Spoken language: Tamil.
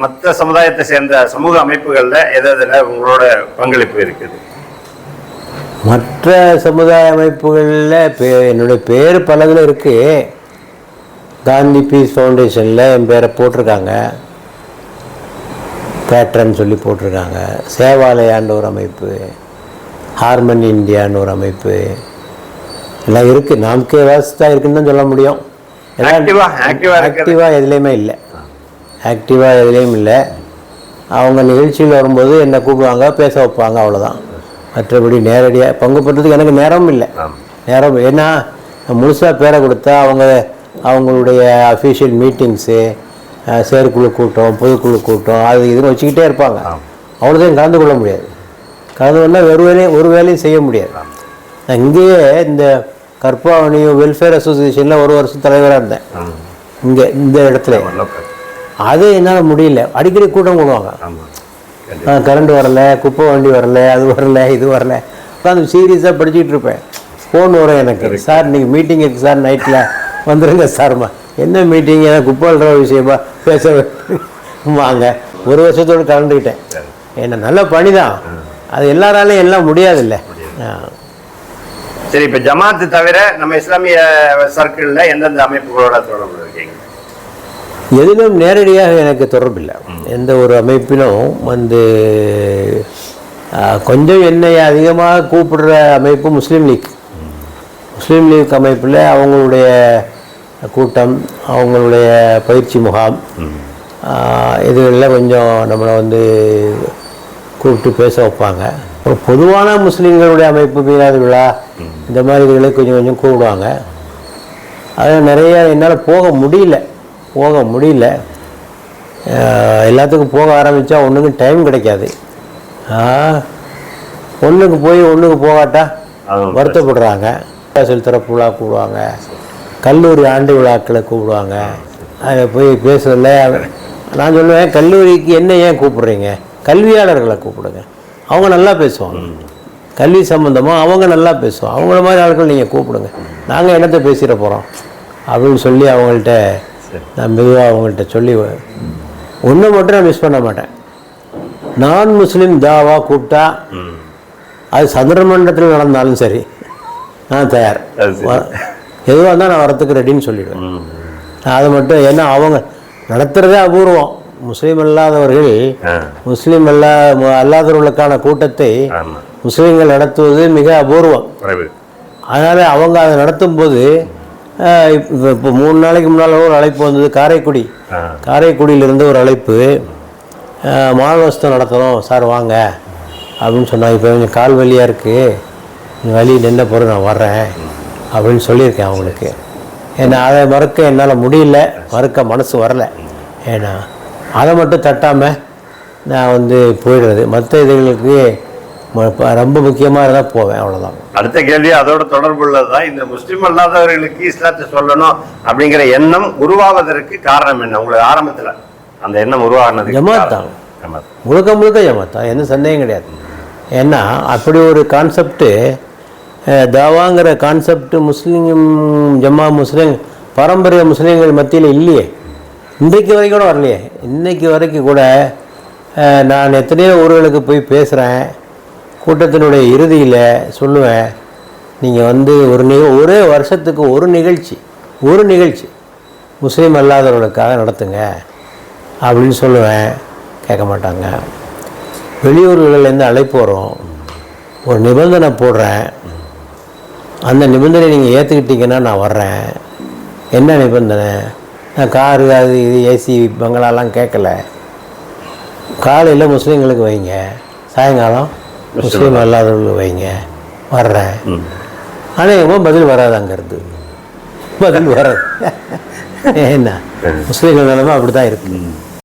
மற்ற சமுதாயத்தை சேர்ந்த சமூக அமைப்புகள்ல எது எதுல உங்களோட பங்களிப்பு இருக்குது? மற்ற சமுதாய அமைப்புகளில் பே என்னுடைய பேர் பலதில் இருக்குது காந்தி பீஸ் ஃபவுண்டேஷனில் என் பேரை போட்டிருக்காங்க. பேட்ரன் சொல்லி போட்டிருக்காங்க. சேவாலயான்ற ஒரு அமைப்பு ஹார்மனி இந்தியான்னு ஒரு அமைப்பு எல்லாம் இருக்குது நமக்கே வாசித்தா இருக்குன்னு தான் சொல்ல முடியும். இருக்கிறது? ஆக்டிவாக எதுலேயுமே இல்லை. ஆக்டிவாக எதுலேயும் இல்லை. அவங்க நிகழ்ச்சியில் வரும்போது என்னை கூப்பிடுவாங்க பேச வைப்பாங்க அவ்வளோதான் மற்றபடி நேரடியாக பங்கு பெறதுக்கு எனக்கு நேரமும் இல்லை. நேரம் ஏன்னா முழுசாக பேரை கொடுத்தா அவங்க அவங்களுடைய அஃபீஷியல் மீட்டிங்ஸு செயற்குழு கூட்டம் பொதுக்குழு கூட்டம் அது இதுன்னு வச்சுக்கிட்டே இருப்பாங்க. அவ்வளோதையும் கலந்து கொள்ள முடியாது. கலந்து கொண்டால் ஒரு வேலையும் ஒரு வேலையும் செய்ய முடியாது. நான் இங்கேயே இந்த கற்பாவணி வெல்ஃபேர் அசோசியேஷனில் ஒரு வருஷம் தலைவராக இருந்தேன். இங்கே இந்த இடத்துல. அது என்னால் முடியல. அடிக்கடி கூட்டம் போடுவாங்க. ஆமா. கரண்ட் வரல குப்பை வண்டி வரல அது வரல இது வரல. உட்காந்து சீரியஸாக படிச்சுட்டு இருப்பேன். ஃபோன் வரும் எனக்கு. சார் இன்னைக்கு மீட்டிங் இருக்குது சார் நைட்டில் வந்துருங்க சார்மா என்ன மீட்டிங் ஏதாவது குப்பை அள்ளுற விஷயமா பேச வாங்க. ஒரு வருஷத்தோடு கலந்துக்கிட்டேன். என்ன நல்ல பணி தான் அது எல்லாராலையும் எல்லாம் முடியாதுல்ல. சரி இப்ப ஜமாத்து தவிர நம்ம இஸ்லாமிய சர்க்கிள்ல எந்தெந்த அமைப்புகளோட தொடர்பு இருக்கீங்க? எதிலும் நேரடியாக எனக்கு தொடர்பில்லை. எந்த ஒரு அமைப்பிலும் வந்து கொஞ்சம் என்னை அதிகமாக கூப்பிடுற அமைப்பு முஸ்லீம் லீக். முஸ்லீம் லீக் அமைப்பில் அவங்களுடைய கூட்டம் அவங்களுடைய பயிற்சி முகாம் இதுகளில் கொஞ்சம் நம்மளை வந்து கூப்பிட்டு பேச வைப்பாங்க. அப்புறம் பொதுவான முஸ்லீம்களுடைய அமைப்பு மீனாது விழா இந்த மாதிரி இதுகளை கொஞ்சம் கொஞ்சம் கூப்பிடுவாங்க. அதில் நிறைய என்னால் போக முடியல. போக முடியல. எல்லாத்துக்கும் போக ஆரம்பித்தா ஒன்றுக்கும் டைம் கிடைக்காது. ஒன்றுக்கு போய் ஒன்றுக்கு போகாட்டா வருத்தப்படுறாங்க. சொல்லி திறப்பு விழா கூப்பிடுவாங்க கல்லூரி ஆண்டு விழாக்களை கூப்பிடுவாங்க அதில் போய் பேசுறதில்ல நான் சொல்லுவேன் கல்லூரிக்கு என்ன ஏன் கூப்பிடுறீங்க? கல்வியாளர்களை கூப்பிடுங்க. அவங்க நல்லா பேசுவாங்க. கல்வி சம்மந்தமாக அவங்க நல்லா பேசுவாங்க. அவங்கள மாதிரி ஆட்கள் நீங்கள் கூப்பிடுங்க. நாங்கள் என்னத்தை பேசிட போகிறோம் அப்படின்னு சொல்லி அவங்கள்ட்ட நான் மெதுவாக அவங்கள்ட்ட சொல்லி ஒன்றை மட்டும் நான் மிஸ் பண்ண மாட்டேன். நான் முஸ்லீம் தாவா கூப்பிட்டா. அது சந்திரமண்டலத்தில் நடந்தாலும் சரி நான் தயார். எதுவாக இருந்தால் நான் வரத்துக்கு ரெடின்னு சொல்லிடுவேன். அதை மட்டும் ஏன்னா அவங்க நடத்துகிறதே அபூர்வம். முஸ்லீம் அல்லாதவர்கள். முஸ்லீம் அல்லா அல்லாதவர்களுக்கான கூட்டத்தை முஸ்லீம்கள் நடத்துவது மிக அபூர்வம். அதனால் அவங்க அதை நடத்தும்போது ஆஹ், இப்போ இப்போ மூணு நாளைக்கு முன்னால் ஒரு அழைப்பு வந்தது. காரைக்குடி. காரைக்குடியிலிருந்து ஒரு அழைப்பு. மானவஸ்தம் நடத்தணும். சார் வாங்க. அப்படின்னு சொன்னாங்க. இப்போ கொஞ்சம் கால் வலியாக இருக்குது வலி நின்ன பிறகு நான் வர்றேன். அப்படின்னு சொல்லியிருக்கேன் அவங்களுக்கு. ஏன்னா அதை மறுக்க என்னால் முடியல. மறுக்க மனசு வரல. ஏன்னா அதை மட்டும் தட்டாமல் நான் வந்து போயிடுறது. மற்ற இதுகளுக்கு ரொம்ப முக்கியமாக இருந்தால் போவேன் அவ்வளோதான் அடுத்த கேள்வி அதோட தொடர்புள்ளதுதான் இந்த முஸ்லிம் அல்லாதவர்களுக்கு இஸ்லாத்தை சொல்லணும் அப்படிங்கிற எண்ணம் உருவாவதற்கு காரணம் என்ன? உங்களுக்கு ஆரம்பத்துல அந்த எண்ணம் உருவாகினதுக்கு ஜமாத். தான். ஜமாத். முழுக்க முழுக்க ஜமாத்தா எந்த சந்தேகம் கிடையாது. ஏன்னா அப்படி ஒரு கான்செப்ட்டு தாவாங்கிற கான்செப்ட் முஸ்லீம் ஜம்மா முஸ்லீம் பாரம்பரிய முஸ்லீம்கள் மத்தியில் இல்லையே. இன்றைக்கு வரைக்கும் கூட வரலையே. இன்னைக்கு வரைக்கும் கூட நான் எத்தனையோ ஊர்களுக்கு போய் பேசுகிறேன் கூட்டத்தினுடைய இறுதியில் சொல்லுவேன் நீங்கள் வந்து ஒரு நிக ஒரே வருஷத்துக்கு ஒரு நிகழ்ச்சி ஒரு நிகழ்ச்சி முஸ்லீம் அல்லாதவர்களுக்காக நடத்துங்க அப்படின்னு சொல்லுவேன். கேட்க மாட்டாங்க. வெளியூர்கள்லேருந்து அழைப்பு வரும். ஒரு நிபந்தனை போடுறேன். அந்த நிபந்தனை நீங்கள் ஏற்றுக்கிட்டீங்கன்னா நான் வர்றேன். என்ன நிபந்தனை? நான் காரு அது இது ஏசி பங்களாலாம் கேட்கல. காலையில் முஸ்லீம்களுக்கு வைங்க. சாயங்காலம் முஸ்லீம் அல்லாதவர்களுக்கு வைங்க. வர்றேன். ம். அநேகமாக பதில் வராது அங்கேருந்து. பதில் வராது. என்ன முஸ்லீம்கள் நிலைமை அப்படி தான் இருக்குது